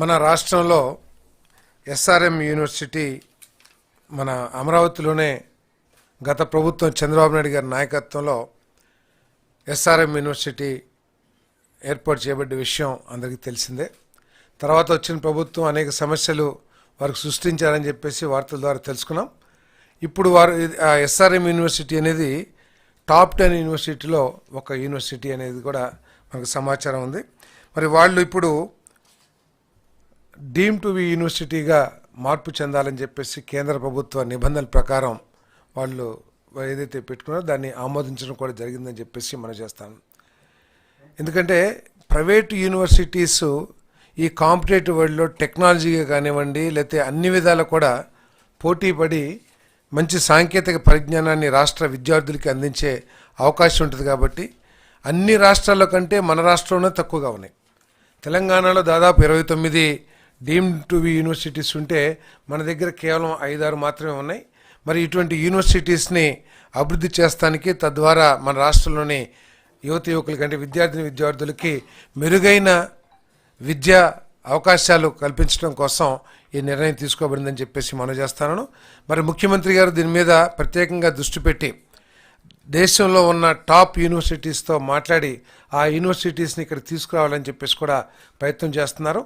మన రాష్ట్రంలో SRM university మన అమరావతిలోనే గత ప్రభుత్వం చంద్రబాబు నాయుడు గారి నాయకత్వంలో ఎస్ఆర్ఎం యూనివర్సిటీ ఏర్పాటు చేయబడ్డ విషయం అందరికీ తెలిసిందే. తర్వాత వచ్చిన ప్రభుత్వం అనేక సమస్యలు వారికి సృష్టించారని చెప్పేసి వార్తల ద్వారా తెలుసుకున్నాం. ఇప్పుడు వారు ఎస్ఆర్ఎం యూనివర్సిటీ అనేది టాప్ టెన్ యూనివర్సిటీలో ఒక యూనివర్సిటీ అనేది కూడా మనకు సమాచారం ఉంది. మరి వాళ్ళు ఇప్పుడు డీమ్ టు బి యూనివర్సిటీగా మార్పు చెందాలని చెప్పేసి కేంద్ర ప్రభుత్వ నిబంధనల ప్రకారం వాళ్ళు ఏదైతే పెట్టుకున్నారో దాన్ని ఆమోదించడం కూడా జరిగిందని చెప్పేసి మనం చేస్తాను ఎందుకంటే ప్రైవేట్ యూనివర్సిటీస్ ఈ కాంపిటేటివ్ వరల్డ్లో టెక్నాలజీగా కానివ్వండి లేకపోతే అన్ని విధాలు కూడా పోటీ పడి మంచి సాంకేతిక పరిజ్ఞానాన్ని రాష్ట్ర విద్యార్థులకి అందించే అవకాశం ఉంటుంది కాబట్టి అన్ని రాష్ట్రాల కంటే మన రాష్ట్రంలో తక్కువగా ఉన్నాయి. తెలంగాణలో దాదాపు ఇరవై తొమ్మిది డీమ్ టు బి యూనివర్సిటీస్ ఉంటే మన దగ్గర కేవలం ఐదారు మాత్రమే ఉన్నాయి. మరి ఇటువంటి యూనివర్సిటీస్ని అభివృద్ధి చేస్తానికి తద్వారా మన రాష్ట్రంలోని యువత యువకులకి అంటే విద్యార్థిని విద్యార్థులకి మెరుగైన విద్యా అవకాశాలు కల్పించడం కోసం ఈ నిర్ణయం తీసుకోబడిందని చెప్పేసి మనం చేస్తాను మరి ముఖ్యమంత్రి గారు దీని మీద ప్రత్యేకంగా దృష్టి పెట్టి దేశంలో ఉన్న టాప్ యూనివర్సిటీస్తో మాట్లాడి ఆ యూనివర్సిటీస్ని ఇక్కడ తీసుకురావాలని చెప్పేసి కూడా ప్రయత్నం చేస్తున్నారు.